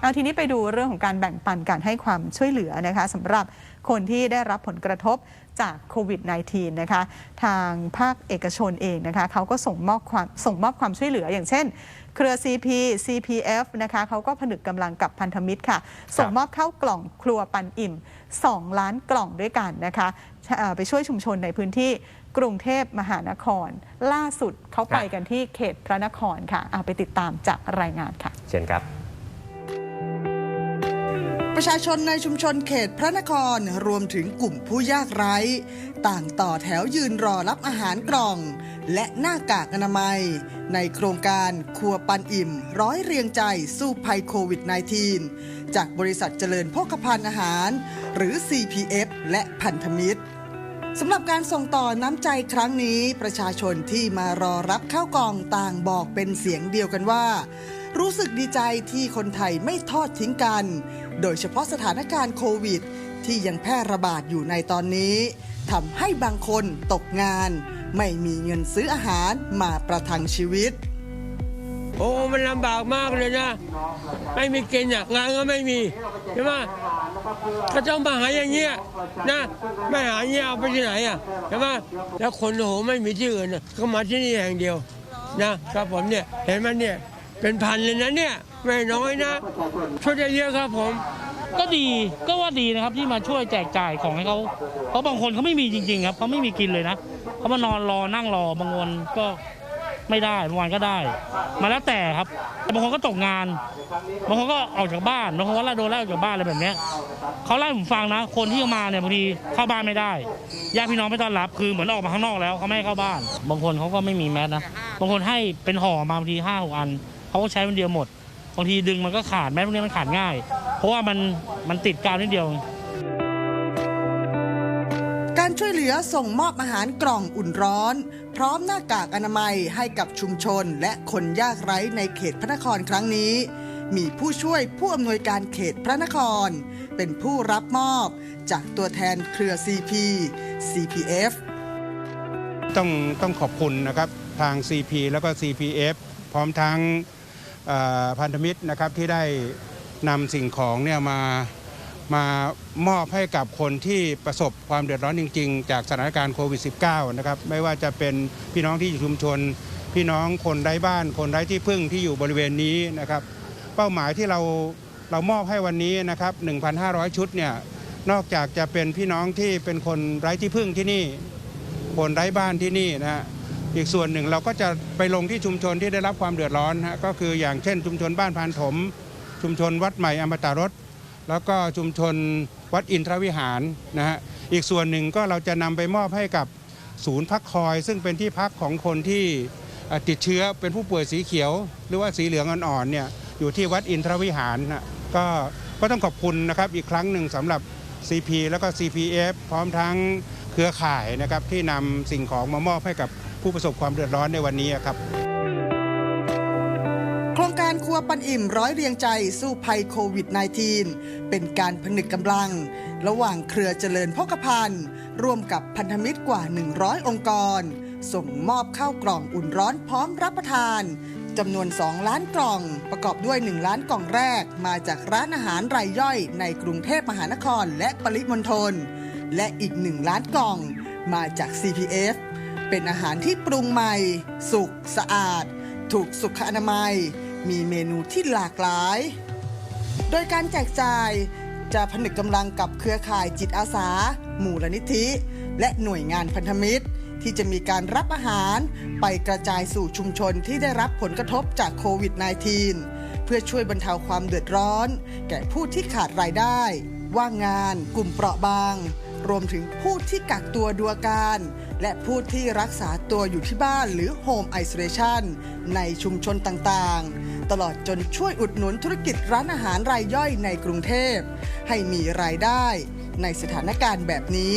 เอาทีนี้ไปดูเรื่องของการแบ่งปันการให้ความช่วยเหลือนะคะสำหรับคนที่ได้รับผลกระทบจากโควิด -19 นะคะ ทางภาคเอกชนเองนะคะเขาก็ส่งมอบความส่งมอบความช่วยเหลืออย่างเช่น เครือ CP CPF นะคะเขาก็ผนึกกำลังกับพันธมิตรค่ะ ส่งมอบเข้ากล่องครัวปันอิ่ม 2 ล้านกล่องด้วยกันนะคะเอ่อไปช่วยชุมชนในพื้นที่กรุงเทพมหานคร ล่าสุดเขาไปกันที่เขตพระนครค่ะเอาไปติดตามจากรายงานค่ะ เช่นครับ ประชาชนในชุมชนเขตพระนครรวมถึงกลุ่มผู้ยากไร้ ต่างต่อแถวยืนรอรับอาหารกล่อง และหน้ากากอนามัย ในโครงการครัวปันอิ่ม ร้อยเรียงใจสู้ภัยโควิด -19 จากบริษัทเจริญโภคภัณฑ์อาหาร หรือ CPF และพันธมิตรสำหรับการส่งต่อน้ำใจครั้งนี้ ประชาชนที่มารอรับข้าวกล่องต่างบอกเป็นเสียงเดียวกันว่า รู้สึกดีใจที่คนไทยไม่ทอดทิ้งกัน โดยเฉพาะสถานการณ์โควิด ที่ยังแพร่ระบาดอยู่ในตอนนี้ทำให้บางคนตกงาน ไม่มีเงินซื้ออาหารมาประทังชีวิต โอ้มันลำบากมากเลยนะ ไม่มีกินอะงานก็ไม่มีใช่ไหมก็ต้องมาหาอย่างเงี้ยนะ ไม่หายเงี้ยเอาไปที่ไหนอะใช่ไหมแล้วคนโอ้โหไม่มีที่อื่นก็มาที่นี่แห่งเดียว นะครับผมเนี่ยเห็นมันเนี่ยเป็นพันเลยนะเนี่ย ไม่น้อยนะช่วยได้เยอะครับผม ก็ดีก็ว่าดีนะครับที่มาช่วยแจกจ่ายของให้เขาเพราะบางคนเขาไม่มีจริง ๆ ครับเขาไม่มีกินเลยนะเขามานอนรอนั่งรอบางวันก็ไม่ได้บางวันก็ได้ มาแล้วแต่ครับแต่บางคนก็ตกงานบางคนก็ออกจากบ้านบางคนก็ไล่โดนไล่ออกจากบ้านอะไรแบบเนี้ยเขาไล่ผมฟังนะ คนที่มาเนี่ยบางทีเข้าบ้านไม่ได้ญาติพี่น้องไม่ต้อนรับ คือเหมือนออกมาข้างนอกแล้วเขาไม่ให้เข้าบ้าน บางคนเขาก็ไม่มีแมสนะบางคนให้เป็นห่อมาบางทีห้าหกอันเขาก็ใช้วันเดียวหมด บางทีดึงมันก็ขาดแม้พวกนี้มันขาดง่าย เพราะว่ามันมันติดกาวนิดเดียว การช่วยเหลือส่งมอบอาหารกล่องอุ่นร้อน พร้อมหน้ากากอนามัยให้กับชุมชนและคนยากไร้ในเขตพระนครครั้งนี้ มีผู้ช่วยผู้อำนวยการเขตพระนคร เป็นผู้รับมอบ จากตัวแทนเครือ CP CPF ต้องต้องขอบคุณนะครับทาง CP แล้วก็ CPF พร้อมทั้งเอ่อ พันธมิตรนะครับที่ได้นำสิ่งของเนี่ยมามามอบให้กับคนที่ประสบความเดือดร้อนจริง ๆ จากสถานการณ์โควิด -19 นะครับไม่ว่าจะเป็นพี่น้องที่อยู่ชุมชน พี่น้องคนไร้บ้าน คนไร้ที่พึ่งที่อยู่บริเวณนี้นะครับ เป้าหมายที่เราเรามอบให้วันนี้นะครับ 1,500 ชุดเนี่ยนอกจากจะเป็นพี่น้องที่เป็นคนไร้ที่พึ่งที่นี่ คนไร้บ้านที่นี่นะฮะ อีกส่วนหนึ่งเราก็จะไปลงที่ชุมชนที่ได้รับความเดือดร้อนฮะก็คืออย่างเช่น ชุมชนบ้านพานถม ชุมชนวัดใหม่อมตะรสแล้วก็ชุมชนวัดอินทรวิหารนะฮะอีกส่วนหนึ่งก็เราจะนำไปมอบให้กับศูนย์พักคอย ซึ่งเป็นที่พักของคนที่ติดเชื้อเป็นผู้ป่วยสีเขียว หรือว่าสีเหลืองอ่อนๆเนี่ยอยู่ที่วัดอินทรวิหารนะก็ก็ต้องขอบคุณนะครับอีกครั้งหนึ่งสำหรับ CP แล้วก็ CPF พร้อมทั้งเครือข่ายนะครับที่นำสิ่งของมามอบให้กับ ผู้ประสบความเดือดร้อนในวันนี้ครับ โครงการครัวปันอิ่มร้อยเรียงใจสู้ภัยโควิด -19 เป็นการผนึกกำลัง ระหว่างเครือเจริญพกพันธ์ร่วมกับพันธมิตรกว่า 100 องค์กร ส่งมอบข้าวกล่องอุ่นร้อนพร้อมรับประทานจำนวน 2 ล้านกล่อง ประกอบด้วย 1 ล้านกล่องแรก มาจากร้านอาหารรายย่อยในกรุงเทพมหานครและปริมณฑล และอีก 1 ล้านกล่อง มาจาก CPF เป็นอาหารที่ปรุงใหม่ สุกสะอาด ถูกสุขอนามัย มีเมนูที่หลากหลาย โดยการแจกจ่ายจะผนึกกำลังกับเครือข่ายจิตอาสา หมู่ลนิธิ และหน่วยงานพันธมิตร ที่จะมีการรับอาหารไปกระจายสู่ชุมชนที่ได้รับผลกระทบจากโควิด -19 เพื่อช่วยบรรเทาความเดือดร้อน แก่ผู้ที่ขาดรายได้ ว่างงาน กลุ่มเปราะบาง รวมถึงผู้ที่กักตัวดูอาการ และผู้ที่รักษาตัวอยู่ที่บ้านหรือ Home Isolation ในชุมชนต่างๆ ตลอดจนช่วยอุดหนุนธุรกิจร้านอาหารรายย่อยในกรุงเทพ ให้มีรายได้ในสถานการณ์แบบนี้